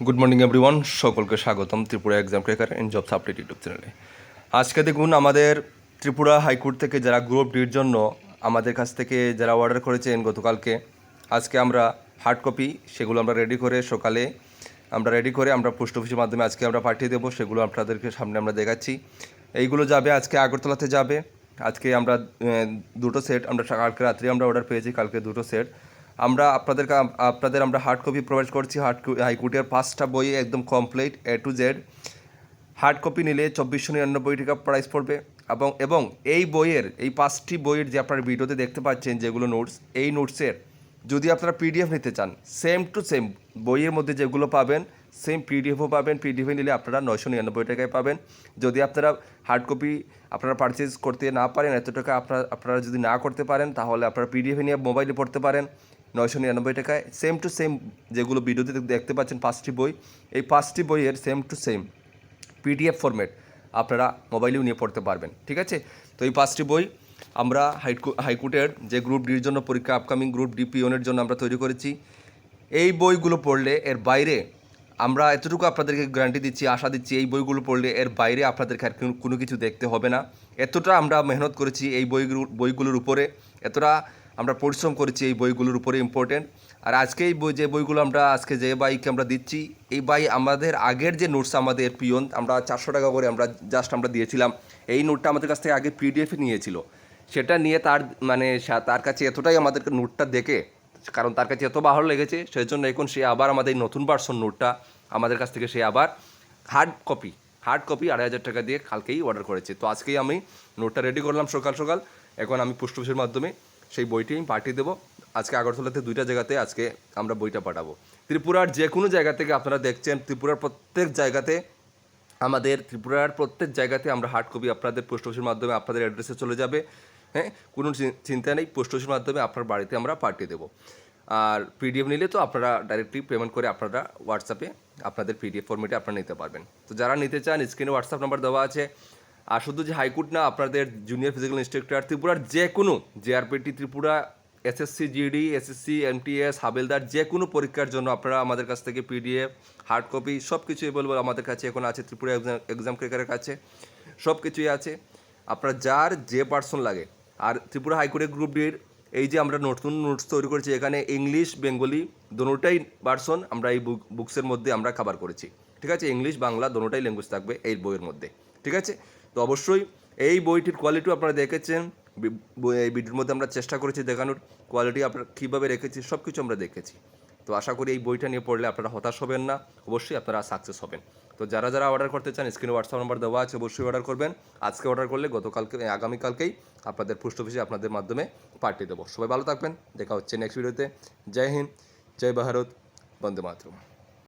Good morning everyone সকলকে স্বাগতম Tripura exam cracker and jobs update YouTube চ্যানেলে আজকে দেখুন, আমাদের ত্রিপুরা হাইকোর্ট থেকে যারা গ্রুপ ডির জন্য আমাদের কাছ থেকে যারা অর্ডার করেছেন গতকালকে, আজকে আমরা হার্ড কপি সেগুলো আমরা রেডি করে সকালে আমরা রেডি করে আমরা পোস্ট অফিসের মাধ্যমে আজকে আমরা পাঠিয়ে দেবো, সেগুলো আপনাদেরকে সামনে আমরা দেখাচ্ছি। এইগুলো যাবে, আজকে আগরতলাতে যাবে। আজকে আমরা দুটো সেট আমরা কালকে রাত্রে আমরা অর্ডার পেয়েছি, কালকে দুটো সেট আমরা আপনাদের আপনাদের আমরা হার্ড কপি প্রোভাইড করছি হার্ড হাইকোর্টের পাঁচটা বই একদম complete A to Z hard copy নিলে চব্বিশশো নিরানব্বই টাকা প্রাইস পড়বে এবং এবং এই বইয়ের, এই পাঁচটি বইয়ের যে আপনারা ভিডিওতে দেখতে পাচ্ছেন যেগুলো নোটস এই নোটসের যদি আপনারা পিডিএফ নিতে চান সেম টু সেম বইয়ের মধ্যে যেগুলো পাবেন সেম পিডিএফও পাবেন পিডিএফ নিলে আপনারা নয়শো নিরানব্বই টাকায় পাবেন। যদি আপনারা হার্ড কপি আপনারা পারচেজ করতে না পারেন, এত টাকা আপনারা আপনারা যদি না করতে পারেন, তাহলে আপনারা পিডিএফ নিয়ে মোবাইলে পড়তে পারেন। নয়শো নিরানব্বই টাকায়। সেম টু সেম যেগুলো ভিডিওতে দেখতে পাচ্ছেন পাঁচটি বই, এই পাঁচটি বইয়ের same to same PDF format আপনারা মোবাইলেও নিয়ে পড়তে পারবেন, ঠিক আছে? তো এই পাঁচটি বই আমরা হাইকো- হাইকোর্টের যে গ্রুপ ডির জন্য পরীক্ষা আপকামিং গ্রুপ ডি পিওনের জন্য আমরা তৈরি করেছি। এই বইগুলো পড়লে এর বাইরে আমরা এতটুকু আপনাদেরকে গ্যারান্টি দিচ্ছি, আশা দিচ্ছি, এই বইগুলো পড়লে এর বাইরে আপনাদেরকে আর কোনো কিছু দেখতে হবে না। এতটা আমরা মেহনত করেছি এই বইগুলো, বইগুলোর উপরে। এতটা আমরা পরিশ্রম করেছি এই বইগুলোর উপরে ইম্পর্টেন্ট আর আজকে এই বই যে বইগুলো আমরা আজকে যে বাইকে আমরা দিচ্ছি, এই বাই আমাদের আগের যে নোটস আমাদের পিয়ন, আমরা চারশো টাকা করে আমরা জাস্ট আমরা দিয়েছিলাম। এই নোটটা আমাদের কাছ থেকে আগে পিডিএফে নিয়েছিল। সেটা নিয়ে তার মানে তার কাছে এতটাই আমাদেরকে নোটটা দেখে, কারণ তার কাছে এত ভালো লেগেছে সেই জন্য এখন সে আবার আমাদের এই নতুন ভার্সন নোটটা আমাদের কাছ থেকে সে আবার হার্ড কপি হার্ড কপি আড়াই হাজার টাকা দিয়ে কালকেই অর্ডার করেছে। তো আজকেই আমি নোটটা রেডি করলাম সকাল সকাল। এখন আমি পোস্ট অফিসের মাধ্যমে সেই বইটি আমি পাঠিয়ে দেবো। আজকে আগরতলাতে দুইটা জায়গাতে আজকে আমরা বইটা পাঠাবো। ত্রিপুরার যে কোনো জায়গা থেকে আপনারা দেখছেন, ত্রিপুরার প্রত্যেক জায়গাতে আমাদের, ত্রিপুরার প্রত্যেক জায়গাতে আমরা হার্ড কপি আপনাদের পোস্ট অফিসের মাধ্যমে আপনাদের অ্যাড্রেসে চলে যাবে। হ্যাঁ কোনো চিন্তা নেই পোস্ট অফিসের মাধ্যমে আপনার বাড়িতে আমরা পাঠিয়ে দেবো। আর পিডিএফ নিলে তো আপনারা ডাইরেক্টলি পেমেন্ট করে আপনারা হোয়াটসঅ্যাপে আপনাদের পিডিএফ ফর্মেটে আপনারা নিতে পারবেন। তো যারা নিতে চান স্ক্রিনে হোয়াটসঅ্যাপ নাম্বার দেওয়া আছে আর শুধু যে হাইকোর্ট না, আপনাদের জুনিয়র ফিজিক্যাল ইনস্ট্রাক্টর ত্রিপুরার যে কোনো JRPT Tripura SSC GD SSC MTS havildar যে কোনো পরীক্ষার জন্য আপনারা আমাদের কাছ থেকে পিডিএফ হার্ড কপি সব কিছু অ্যাভেলেবল আমাদের কাছে এখন আছে, ত্রিপুরা এক্সাম ক্রেকারের কাছে সব কিছুই আছে। আপনার যার যে পার্সন লাগে, আর ত্রিপুরা হাইকোর্টের গ্রুপ ডির এই যে আমরা নতুন নোটস তৈরি করেছি, এখানে ইংলিশ বেঙ্গলি দোনোটাই পার্সন আমরা এই বুক বুকসের মধ্যে আমরা খাবার করেছি। ঠিক আছে? ইংলিশ বাংলা দোনোটাই ল্যাঙ্গুয়েজ থাকবে এই বইয়ের মধ্যে। ঠিক আছে? তো অবশ্যই এই বইটির কোয়ালিটিও আপনারা দেখেছেন। এই ভিডিওর মধ্যে আমরা চেষ্টা করেছি দেখানোর কোয়ালিটি আপনারা কীভাবে রেখেছি সব কিছু আমরা দেখেছি। তো আশা করি এই বইটা নিয়ে পড়লে আপনারা হতাশ হবেন না, অবশ্যই আপনারা সাকসেস হবেন। তো যারা যারা অর্ডার করতে চান স্ক্রিনে হোয়াটসঅ্যাপ নাম্বার দেওয়া আছে, অবশ্যই অর্ডার করবেন। আজকে অর্ডার করলে গতকালকে আগামীকালকেই আপনাদের পোস্ট অফিসে আপনাদের মাধ্যমে পাঠিয়ে দেবো। সবাই ভালো থাকবেন, দেখা হচ্ছে নেক্সট ভিডিওতে জয় হিন্দ, জয় ভারত, বন্দে মাতরম।